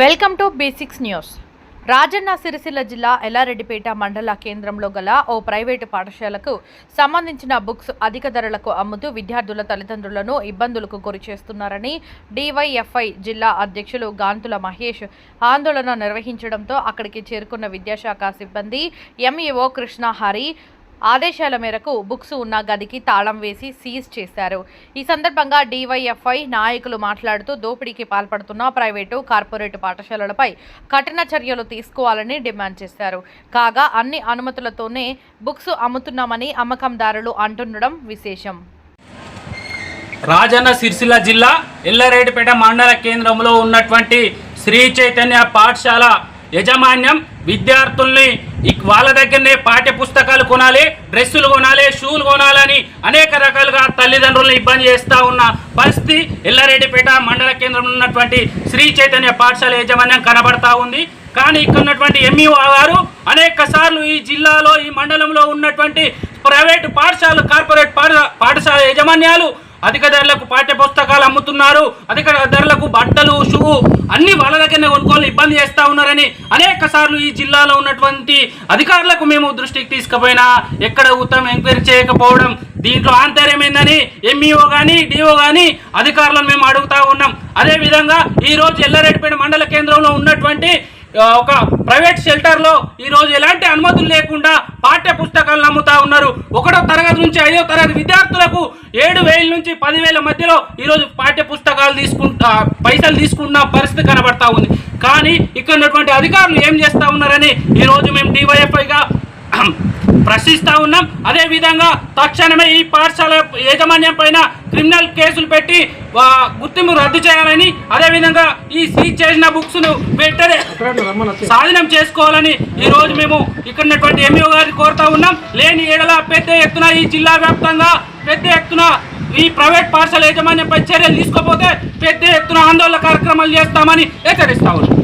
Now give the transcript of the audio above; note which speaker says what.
Speaker 1: Welcome to basics news. Rajanna Sircilla జిల్లా ఎల్లారెడ్డిపేట మండల కేంద్రంలో గల ఓ ప్రైవేటు పాఠశాలకు సంబంధించిన బుక్స్ అధిక ధరలకు అమ్ముతూ విద్యార్థుల తల్లిదండ్రులను ఇబ్బందులకు గురి చేస్తున్నారని డివైఎఫ్ఐ జిల్లా అధ్యక్షులు గాంతుల మహేష్ ఆందోళన నిర్వహించడంతో అక్కడికి చేరుకున్న విద్యాశాఖ సిబ్బంది ఎంఈఓ కృష్ణ హరి ఆదేశాల మేరకు బుక్స్ ఉన్న గదికి తాళం వేసి సీజ్ చేశారు. ఈ సందర్భంగా డివైఎఫ్ఐ నాయకులు మాట్లాడుతూ దోపిడీకి పాల్పడుతున్న ప్రైవేటు కార్పొరేట్ పాఠశాలలపై కఠిన చర్యలు తీసుకోవాలని డిమాండ్ చేశారు. కాగా అన్ని అనుమతులతోనే బుక్స్ అమ్ముతున్నామని అమ్మకందారులు అంటుండడం విశేషం.
Speaker 2: రాజన్న సిరిసిల్ల జిల్లా ఎల్లారెడ్డిపేట మండల కేంద్రంలో ఉన్నటువంటి శ్రీ చైతన్య పాఠశాల యజమాన్యం విద్యార్థుల్ని వాళ్ళ దగ్గరనే పాఠ్య పుస్తకాలు కొనాలి డ్రెస్సులు కొనాలి షూలు కొనాలని అనేక రకాలుగా తల్లిదండ్రులను ఇబ్బంది చేస్తూ ఉన్న పరిస్థితి ఎల్లారెడ్డిపేట మండల కేంద్రంలో ఉన్నటువంటి శ్రీ చైతన్య పాఠశాల యాజమాన్యం కనబడతా ఉంది. కానీ ఇక్కడ ఉన్నటువంటి ఎంఈఓ గారు అనేక సార్లు ఈ జిల్లాలో ఈ మండలంలో ఉన్నటువంటి ప్రైవేటు పాఠశాల కార్పొరేట్ పాఠశాల యాజమాన్యాలు అధిక ధరలకు పాఠ్య పుస్తకాలు అమ్ముతున్నారు అధిక ధరలకు బట్టలు షూ అన్ని వాళ్ళ దగ్గరనే కొనుక్కోవాలి ఇబ్బంది చేస్తూ ఉన్నారని అనేక సార్లు ఈ జిల్లాలో ఉన్నటువంటి అధికారులకు మేము దృష్టికి తీసుకుపోయినా ఎక్కడ ఉత్తమ ఎంక్వైరీ చేయకపోవడం దీంట్లో ఆంతర్యమైందని ఎంఈఓ కానీ డిఓ కానీ అధికారులను మేము అడుగుతా ఉన్నాం. అదేవిధంగా ఈరోజు ఎల్లారెడ్డిపేట మండల కేంద్రంలో ఉన్నటువంటి ఒక ప్రైవేట్ షెల్టర్లో ఈరోజు ఎలాంటి అనుమతులు లేకుండా అమ్ముతా ఉన్నారు. ఒకటో తరగతి నుంచి ఐదో తరగతి విద్యార్థులకు ఏడు వేల నుంచి పదివేల మధ్యలో ఈరోజు పాఠ్య పుస్తకాలు తీసుకుంటా పైసలు తీసుకున్న పరిస్థితి కనబడతా ఉంది. కానీ ఇక్కడ ఉన్నటువంటి అధికారులు ఏం చేస్తా ఉన్నారని ఈరోజు మేము డివైఎఫ్ఐగా ప్రశ్నిస్తూ ఉన్నాం. అదే విధంగా తక్షణమే ఈ పాఠశాల యాజమాన్యం పైన క్రిమినల్ కేసులు పెట్టి గుర్తింపు రద్దు చేయాలని అదేవిధంగా ఈ సీజ్ చేసిన బుక్స్ను వెంటనే స్వాధీనం చేసుకోవాలని ఈ రోజు మేము ఇక్కడ ఉన్నటువంటి ఎంఈఓ గారిని కోరుతా ఉన్నాం. లేని ఏడల పెద్ద ఎత్తున ఈ జిల్లా వ్యాప్తంగా పెద్ద ఎత్తున ఈ ప్రైవేట్ పాఠశాల యాజమాన్యంపై చర్యలు తీసుకోకపోతే పెద్ద ఎత్తున ఆందోళన కార్యక్రమాలు చేస్తామని హెచ్చరిస్తా ఉన్నాం.